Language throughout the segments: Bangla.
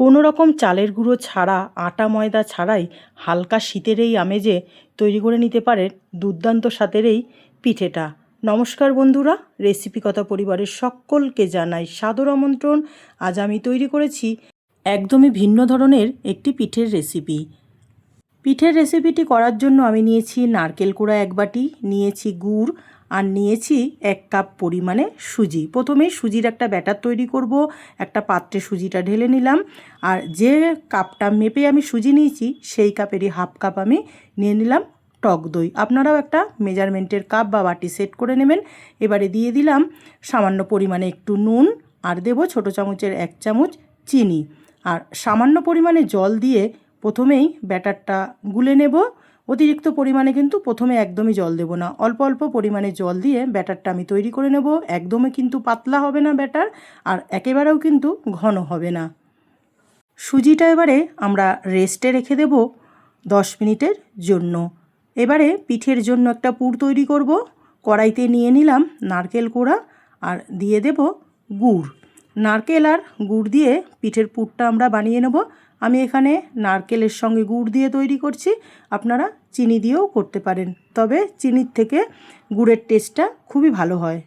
কোনো রকম চালের গুঁড়ো ছাড়া, আটা ময়দা ছাড়াই হালকা শীতের এই আমেজে তৈরি করে নিতে পারেন দুর্দান্ত স্বাদের এই পিঠেটা। নমস্কার বন্ধুরা রেসিপি কথা পরিবারের সকলকে জানাই সাদর আমন্ত্রণ। আজ আমি তৈরি করেছি একদমই ভিন্ন ধরনের একটি পিঠের রেসিপি। পিঠের রেসিপিটি করার জন্য আমি নিয়েছি নারকেল কোড়া এক বাটি, নিয়েছি গুড় আর নিয়েছি এক কাপ পরিমাণে সুজি। প্রথমে সুজির একটা ব্যাটার তৈরি করব, একটা পাত্রে সুজিটা ঢেলে নিলাম। আর যে কাপটা মেপে আমি সুজি নিয়েছি, সেই কাপেরই হাফ কাপ আমি নিয়ে নিলাম টক দই। আপনারাও একটা মেজারমেন্টের কাপ বা বাটি সেট করে নেবেন। এবারে দিয়ে দিলাম সামান্য পরিমাণে একটু নুন আর দেবো ছোটো চামচের এক চামচ চিনি। আর সামান্য পরিমাণে জল দিয়ে প্রথমেই ব্যাটারটা গুলে নেব। অতিরিক্ত পরিমাণে কিন্তু প্রথমে একদমই জল দেবো না। অল্প অল্প পরিমাণে জল দিয়ে ব্যাটারটা আমি তৈরি করে নেব। একদমই কিন্তু পাতলা হবে না ব্যাটার আর একেবারেও কিন্তু ঘন হবে না। সুজিটা এবারে আমরা রেস্টে রেখে দেব দশ মিনিটের জন্য। এবারে পিঠের জন্য একটা পুর তৈরি করব। কড়াইতে নিয়ে নিলাম নারকেল কোড়া আর দিয়ে দেব গুড়। নারকেল আর গুড় দিয়ে পিঠের পুরটা আমরা বানিয়ে নেব। আমি এখানে নারকেলের সঙ্গে গুড় দিয়ে তৈরি করছি। আপনারা চিনি দিয়েও করতে পারেন। তবে চিনির থেকে গুড়ের টেস্টটা খুবই ভালো হয়।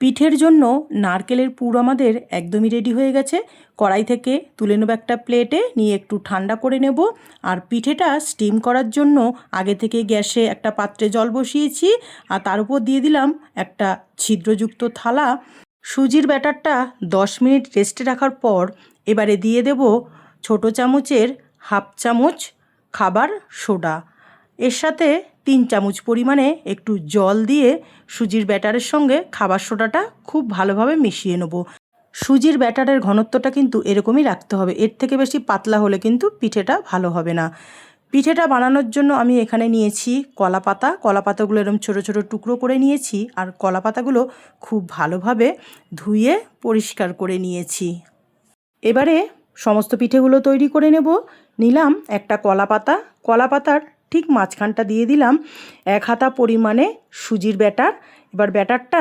পিঠের জন্য নারকেলের পুর আমাদের একদমই রেডি হয়ে গেছে। কড়াই থেকে তুলে নেব একটা প্লেটে, নিয়ে একটু ঠান্ডা করে নেব। আর পিঠেটা স্টিম করার জন্য আগে থেকে গ্যাসে একটা পাত্রে জল বসিয়েছি। আর তার উপর দিয়ে দিলাম একটা ছিদ্রযুক্ত থালা। সুজির ব্যাটারটা দশ মিনিট রেস্টে রাখার পর এবারে দিয়ে দেব ছোটো চামচের হাফ চামচ খাবার সোডা। এর সাথে তিন চামচ পরিমাণে একটু জল দিয়ে সুজির ব্যাটারের সঙ্গে খাবার সোডাটা খুব ভালোভাবে মিশিয়ে নেব। সুজির ব্যাটারের ঘনত্বটা কিন্তু এরকমই রাখতে হবে। এর থেকে বেশি পাতলা হলে কিন্তু পিঠেটা ভালো হবে না। পিঠেটা বানানোর জন্য আমি এখানে নিয়েছি কলা পাতা। কলা পাতাগুলো এরকম ছোটো ছোটো টুকরো করে নিয়েছি আর কলা পাতাগুলো খুব ভালোভাবে ধুয়ে পরিষ্কার করে নিয়েছি। এবারে সমস্ত পিঠেগুলো তৈরি করে নেব। নিলাম একটা কলা পাতা। কলা পাতার ঠিক মাঝখানটা দিয়ে দিলাম এক হাতা পরিমাণে সুজির ব্যাটার। এবার ব্যাটারটা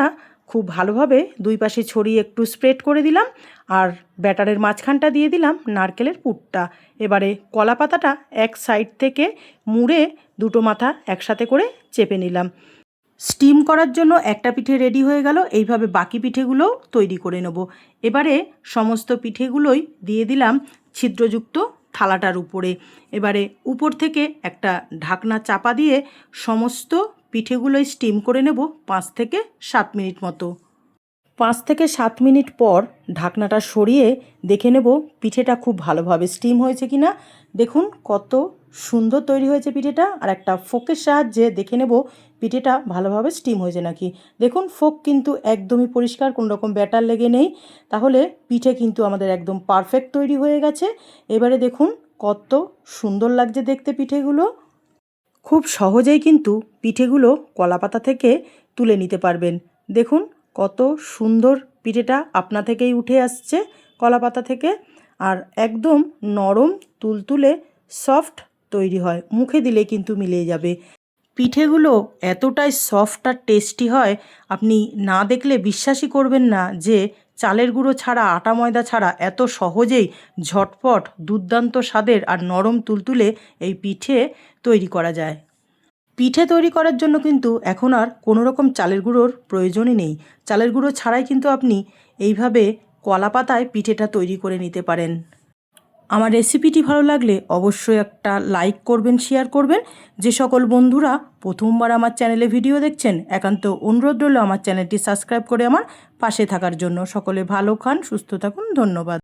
খুব ভালোভাবে দুই পাশে ছড়িয়ে একটু স্প্রেড করে দিলাম আর ব্যাটারের মাঝখানটা দিয়ে দিলাম নারকেলের পুরটা। এবারে কলা পাতাটা এক সাইড থেকে মুড়ে দুটো মাথা একসাথে করে চেপে নিলাম। স্টিম করার জন্য একটা পিঠে রেডি হয়ে গেল, এইভাবে বাকি পিঠেগুলোও তৈরি করে নেব। এবারে সমস্ত পিঠেগুলোই দিয়ে দিলাম ছিদ্রযুক্ত থালাটার উপরে। এবারে উপর থেকে একটা ঢাকনা চাপা দিয়ে সমস্ত পিঠেগুলোই স্টিম করে নেব পাঁচ থেকে সাত মিনিট মতো। পাঁচ থেকে সাত মিনিট পর ঢাকনাটা সরিয়ে দেখে নেব পিঠেটা খুব ভালোভাবে স্টিম হয়েছে কি না দেখুন কত সুন্দর তৈরি হয়েছে পিঠেটা আর একটা ফোকের সাহায্যে দেখে নেব পিঠেটা ভালোভাবে স্টিম হয়েছে নাকি। দেখুন, ফোক কিন্তু একদমই পরিষ্কার, কোনো রকম ব্যাটার লেগে নেই। তাহলে পিঠে কিন্তু আমাদের একদম পারফেক্ট তৈরি হয়ে গেছে। এবারে দেখুন, কত সুন্দর লাগছে দেখতে পিঠেগুলো। খুব সহজেই কিন্তু পিঠেগুলো কলাপাতা থেকে তুলে নিতে পারবেন। দেখুন, কত সুন্দর পিঠেটা আপনা থেকেই উঠে আসছে কলাপাতা থেকে। আর একদম নরম, তুলতুলে সফট তৈরি হয়। মুখে দিলে কিন্তু মিলিয়ে যাবে। পিঠেগুলো এতটাই সফট আর টেস্টি হয়, আপনি না দেখলে বিশ্বাসই করবেন না যে চালের গুঁড়ো ছাড়া, আটা ময়দা ছাড়া এত সহজেই ঝটপট দুর্দান্ত স্বাদের আর নরম তুলতুলে এই পিঠে তৈরি করা যায়। পিঠে তৈরি করার জন্য কিন্তু এখন আর কোনো রকম চালের গুঁড়োর প্রয়োজনই নেই। চালের গুঁড়ো ছাড়াই কিন্তু আপনি এইভাবে কলা পাতায় পিঠেটা তৈরি করে নিতে পারেন। আমার রেসিপিটি ভালো লাগলে অবশ্যই একটা লাইক করবেন শেয়ার করবেন। যে সকল বন্ধুরা প্রথমবার আমার চ্যানেলে ভিডিও দেখছেন, একান্ত অনুরোধ রইল আমার চ্যানেলটি সাবস্ক্রাইব করে আমার পাশে থাকার জন্য। সকলে ভালো খান, সুস্থ থাকুন, ধন্যবাদ।